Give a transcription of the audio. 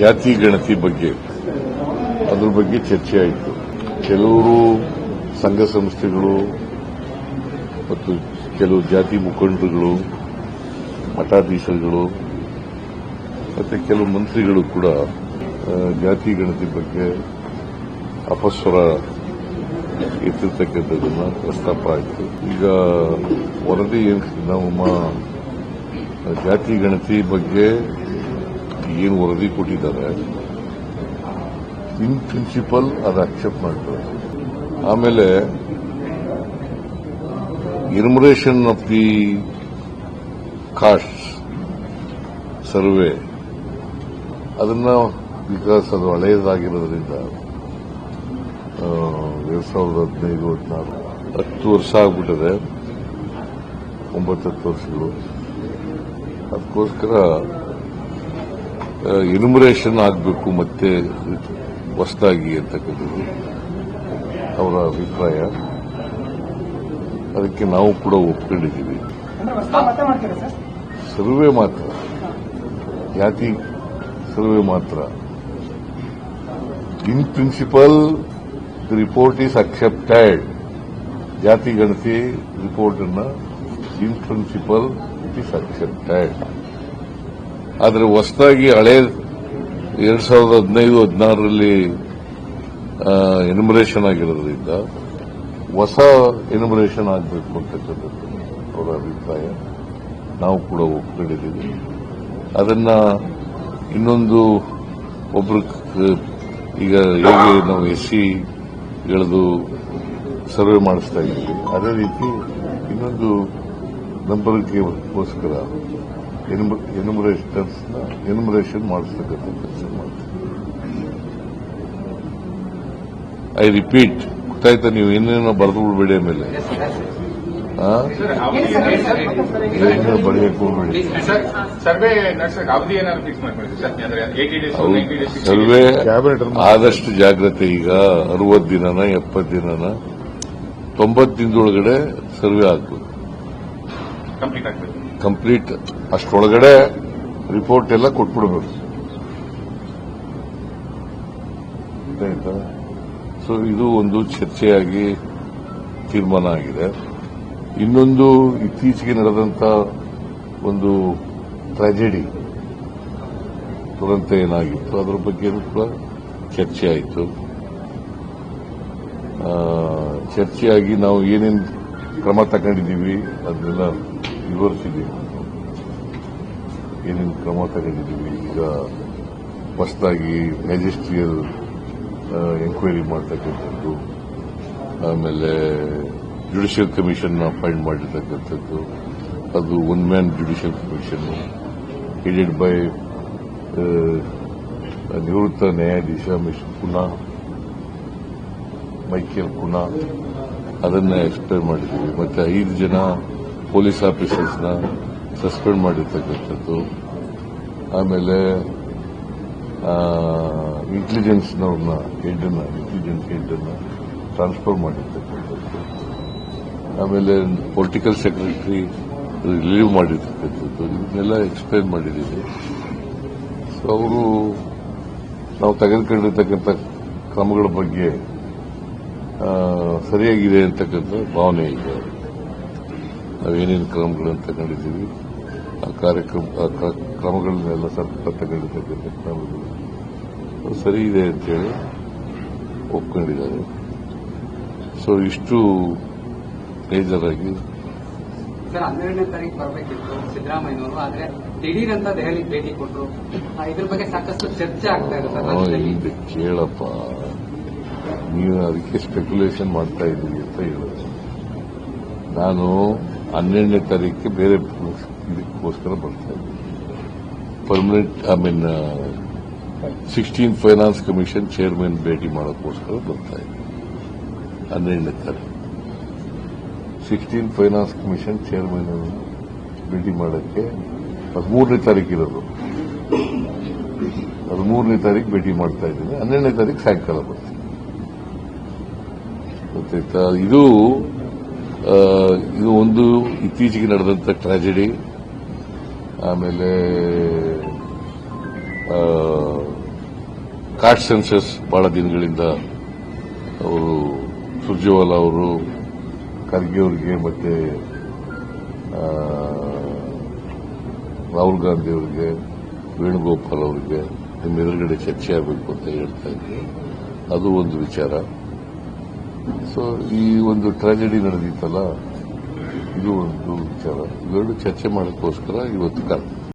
ಜಾತಿ ಗಣತಿ ಬಗ್ಗೆ ಅದ್ರ ಬಗ್ಗೆ ಚರ್ಚೆ ಆಯಿತು. ಕೆಲವರು ಸಂಘ ಸಂಸ್ಥೆಗಳು ಮತ್ತು ಕೆಲವು ಜಾತಿ ಮುಖಂಡರುಗಳು, ಮಠಾಧೀಶರುಗಳು ಮತ್ತು ಕೆಲವು ಮಂತ್ರಿಗಳು ಕೂಡ ಜಾತಿ ಗಣತಿ ಬಗ್ಗೆ ಅಪಸ್ವರ ಎತ್ತಿರ್ತಕ್ಕಂಥದ್ದನ್ನ ಪ್ರಸ್ತಾಪ ಆಯಿತು. ಈಗ ವರದಿ ಏನು ನಮ್ಮ ಜಾತಿ ಗಣತಿ ಬಗ್ಗೆ ಏನು ವರದಿ ಕೊಟ್ಟಿದ್ದಾರೆ, ಇನ್ ಪ್ರಿನ್ಸಿಪಲ್ ಅದು ಅಕ್ಸೆಪ್ಟ್ ಮಾಡ್ತಾರೆ. ಆಮೇಲೆ enumeration of the caste survey, ಅದನ್ನ ಬಿಕಾಸ್ ಅದು ಹಳೆಯದಾಗಿರೋದ್ರಿಂದ ಎರಡ್ ಸಾವಿರದ ಹದಿನೈದು, ಹದಿನಾರು, ಹತ್ತು ವರ್ಷ ಆಗ್ಬಿಟ್ಟಿದೆ ಒಂಬತ್ತು ಹತ್ತು ವರ್ಷಗಳು. ಅದಕ್ಕೋಸ್ಕರ ಇನ್ಮರೇಷನ್ ಆಗಬೇಕು ಮತ್ತೆ ಹೊಸದಾಗಿ ಅಂತಕ್ಕಂಥದ್ದು ಅವರ ಅಭಿಪ್ರಾಯ. ಅದಕ್ಕೆ ನಾವು ಕೂಡ ಒಪ್ಕೊಂಡಿದ್ದೀವಿ. ಸರ್ವೆ ಮಾತ್ರ. ಜಾತಿ ಸರ್ವೆ ಮಾತ್ರ. In principle the report is accepted ಜಾತಿ ಗಣತಿ ರಿಪೋರ್ಟ್ ಅನ್ನ in principle it is accepted ಆದರೆ ಹೊಸದಾಗಿ ಹಳೆ ಎರಡ್ ಸಾವಿರದ ಹದಿನೈದು, ಹದಿನಾರರಲ್ಲಿ ಎನ್ಯುಮರೇಷನ್ ಆಗಿರೋದ್ರಿಂದ ಹೊಸ ಎನ್ಯುಮರೇಷನ್ ಆಗಬೇಕು ಅಂತಕ್ಕಂಥದ್ದು ಅವರ ಅಭಿಪ್ರಾಯ. ನಾವು ಕೂಡ ಒಪ್ಕೊಂಡಿದ್ದೀವಿ. ಅದನ್ನ ಇನ್ನೊಂದು ಒಬ್ರು ಈಗ ಹೇಗೆ ನಾವು ಎಸ್ ಸಿ ಎಳೆದು ಸರ್ವೆ ಮಾಡಿಸ್ತಾ ಇದ್ದೀವಿ. ಅದೇ ರೀತಿ ಇನ್ನೊಂದು ನಂಬರ್ಗೋಸ್ಕರ ಎನ್ಯುಮರೇಷನ್ಸ್ ಎನ್ಯುಮರೇಷನ್ ಮಾಡಿಸ್ತಕ್ಕಂಥ ಕೆಲಸ ಮಾಡ್ತೀವಿ ಐ ರಿಪೀಟ್ ಗೊತ್ತಾಯ್ತಾ ನೀವು ಏನೇನೋ ಬರೆದು ಬಿಡಬೇಡಿ ಆಮೇಲೆ. ಬರೆಯಕ್ಕೆ ಹೋಗ್ಬೇಡಿ. ಸರ್? ಸರ್ವೆ ಆದಷ್ಟು ಜಾಗ್ರತೆ ಈಗ. ಅರವತ್ತು ದಿನನ ಎಪ್ಪತ್ತು ದಿನನ. ತೊಂಬತ್ತು ದಿನದೊಳಗಡೆ ಸರ್ವೆ ಆಗ್ಬೇಕು. ಕಂಪ್ಲೀಟ್ ಅಷ್ಟರೊಳಗಡೆ ರಿಪೋರ್ಟ್ ಎಲ್ಲ ಕೊಟ್ಬಿಡ್ಬೇಕು. ಆಯ್ತಾ? ಸೊ ಇದು ಒಂದು ಚರ್ಚೆಯಾಗಿ ತೀರ್ಮಾನ ಆಗಿದೆ. ಇನ್ನೊಂದು ಇತ್ತೀಚೆಗೆ ನಡೆದಂತ ಒಂದು ಟ್ರಾಜೆಡಿ ದುರಂತ ಏನಾಗಿತ್ತು, ಅದರ ಬಗ್ಗೆ ಕೂಡ ಚರ್ಚೆ ಆಯಿತು. ಚರ್ಚೆಯಾಗಿ ನಾವು ಏನೇನು ಕ್ರಮ ತಗೊಂಡಿದ್ದೀವಿ, ಅದನ್ನೆಲ್ಲ ವಿವರಿಸಿದ್ದೀವಿ ಏನೇನು ಕ್ರಮ ತಗೊಂಡಿದ್ದೀವಿ ಈಗ ಹೊಸದಾಗಿ ಮ್ಯಾಜಿಸ್ಟ್ರಿಯಲ್ ಎಂಕ್ವೈರಿ ಮಾಡ್ತಕ್ಕಂಥದ್ದು, ಆಮೇಲೆ ಜುಡಿಷಿಯಲ್ ಕಮಿಷನ್ ಅಪಾಯಿಂಟ್ ಮಾಡಿರ್ತಕ್ಕಂಥದ್ದು, ಅದು one man judicial commission headed by ನಿವೃತ್ತ ನ್ಯಾಯಾಧೀಶ ಮಿಸ್ ಕುನಾ ಮೈಕೇಲ್ ಕುನಾ ಅದನ್ನ ಎಕ್ಸ್ಪ್ಲೇನ್ ಮಾಡಿದ್ದೀವಿ. ಮತ್ತೆ ಐದು ಜನ ಪೊಲೀಸ್ ಆಫೀಸರ್ಸ್ನ ಸಸ್ಪೆಂಡ್ ಮಾಡಿರ್ತಕ್ಕಂಥದ್ದು. ಆಮೇಲೆ ಇಂಟೆಲಿಜೆನ್ಸ್ನವ್ರನ್ನ ಹೆಡ್ನ ಇಂಟೆಲಿಜೆನ್ಸ್ ಹೆಡ್ನ ಟ್ರಾನ್ಸ್ಫರ್ ಮಾಡಿರ್ತಕ್ಕಂಥದ್ದು. ಆಮೇಲೆ ಪೊಲಿಟಿಕಲ್ ಸೆಕ್ರೆಟರಿ ರಿಲೀವ್ ಮಾಡಿರ್ತಕ್ಕಂಥದ್ದು. ಇದನ್ನೆಲ್ಲ ಎಕ್ಸ್ಪ್ಲೇನ್ ಮಾಡಿದ್ದೀವಿ ಸೊ ಅವರು ನಾವು ತೆಗೆದುಕೊಂಡಿರ್ತಕ್ಕಂಥ ಕ್ರಮಗಳ ಬಗ್ಗೆ ಸರಿಯಾಗಿದೆ ಅಂತಕ್ಕಂಥ ಭಾವನೆ ಇದೆ. ನಾವೇನೇನು ಕ್ರಮಗಳನ್ನು ತಗೊಂಡಿದ್ದೀವಿ ಆ ಕಾರ್ಯಕ್ರಮ ಕ್ರಮಗಳನ್ನೆಲ್ಲ ಸರ್ಕಾರ ತಗೊಂಡಿರ್ತಕ್ಕಂಥ ಕ್ರಮಗಳು ಸರಿ ಇದೆ ಅಂತೇಳಿ ಒಪ್ಕೊಂಡಿದ್ದಾರೆ. ಸೊ ಇಷ್ಟು ಬೇಜಾರಾಗಿ. ಸರ್ ಹನ್ನೆರಡನೇ ತಾರೀಕು ಬರಬೇಕಿತ್ತು ಸಿದ್ದರಾಮಯ್ಯನವರು ಆದ್ರೆ ದಿಢೀರ್ ಅಂತ ದೆಹಲಿಗೆ ಭೇಟಿ ಕೊಟ್ಟರು ಇದ್ರ ಬಗ್ಗೆ ಸಾಕಷ್ಟು ಚರ್ಚೆ ಆಗ್ತಾ ಇದೆ ಸರ್. ಕೇಳಪ್ಪ. ನೀವು ಅದಕ್ಕೆ ಸ್ಪೆಕ್ಯುಲೇಷನ್ ಮಾಡ್ತಾ ಇದ್ದೀವಿ ಅಂತ ಹೇಳೋದು. ನಾನು ಹನ್ನೆರಡನೇ ತಾರೀಕಿಗೆ ಬೇರೆ ಇದಕ್ಕೋಸ್ಕರ ಬರ್ತಾ ಇದ್ದೀನಿ. Permanent I mean sixteen finance commission chairman ಭೇಟಿ ಮಾಡೋಕ್ಕೋಸ್ಕರ ಬರ್ತಾ ಇದ್ದೀನಿ. ಹನ್ನೆರಡನೇ ತಾರೀಕು. ಸಿಕ್ಸ್ಟೀನ್ ಫೈನಾನ್ಸ್ ಕಮಿಷನ್ ಚೇರ್ಮನ್ ಭೇಟಿ ಮಾಡೋಕ್ಕೆ ಹದಿಮೂರನೇ ತಾರೀಕು ಇರೋದು. ಹದಿಮೂರನೇ ತಾರೀಕು ಭೇಟಿ ಮಾಡ್ತಾ ಇದ್ದೀನಿ. ಹನ್ನೆರಡನೇ ತಾರೀಕು ಸಾಯಂಕಾಲ ಬರ್ತೀನಿ. ಗೊತ್ತಾಯ್ತಾ? ಇದು ಇದು ಒಂದು ಇತ್ತೀಚೆಗೆ ನಡೆದಂತ ಟ್ರಾಜಿಡಿ ಆಮೇಲೆ ಕಾಟ್ ಸೆನ್ಸಸ್ ಬಹಳ ದಿನಗಳಿಂದ ಅವರು ಸುರ್ಜೇವಾಲಾ ಅವರು, ಖರ್ಗೆ ಅವರಿಗೆ ಮತ್ತೆ ರಾಹುಲ್ ಗಾಂಧಿ ಅವರಿಗೆ, ವೇಣುಗೋಪಾಲ್ ಅವರಿಗೆ, ನಿಮ್ಮ ಎದುರುಗಡೆ ಚರ್ಚೆ ಆಗಬೇಕು ಅಂತ ಹೇಳ್ತಾ ಇದ್ದೆ ಅದು ಒಂದು ವಿಚಾರ. ಸೊ ಈ ಒಂದು ಟ್ರಾಜಿಡಿ ನಡೆದಿತ್ತಲ್ಲ ಇದು ಒಂದು ವಿಚಾರ. ಇವೆರಡು ಚರ್ಚೆ ಮಾಡೋಕ್ಕೋಸ್ಕರ ಇವತ್ತು ಕಾರಣ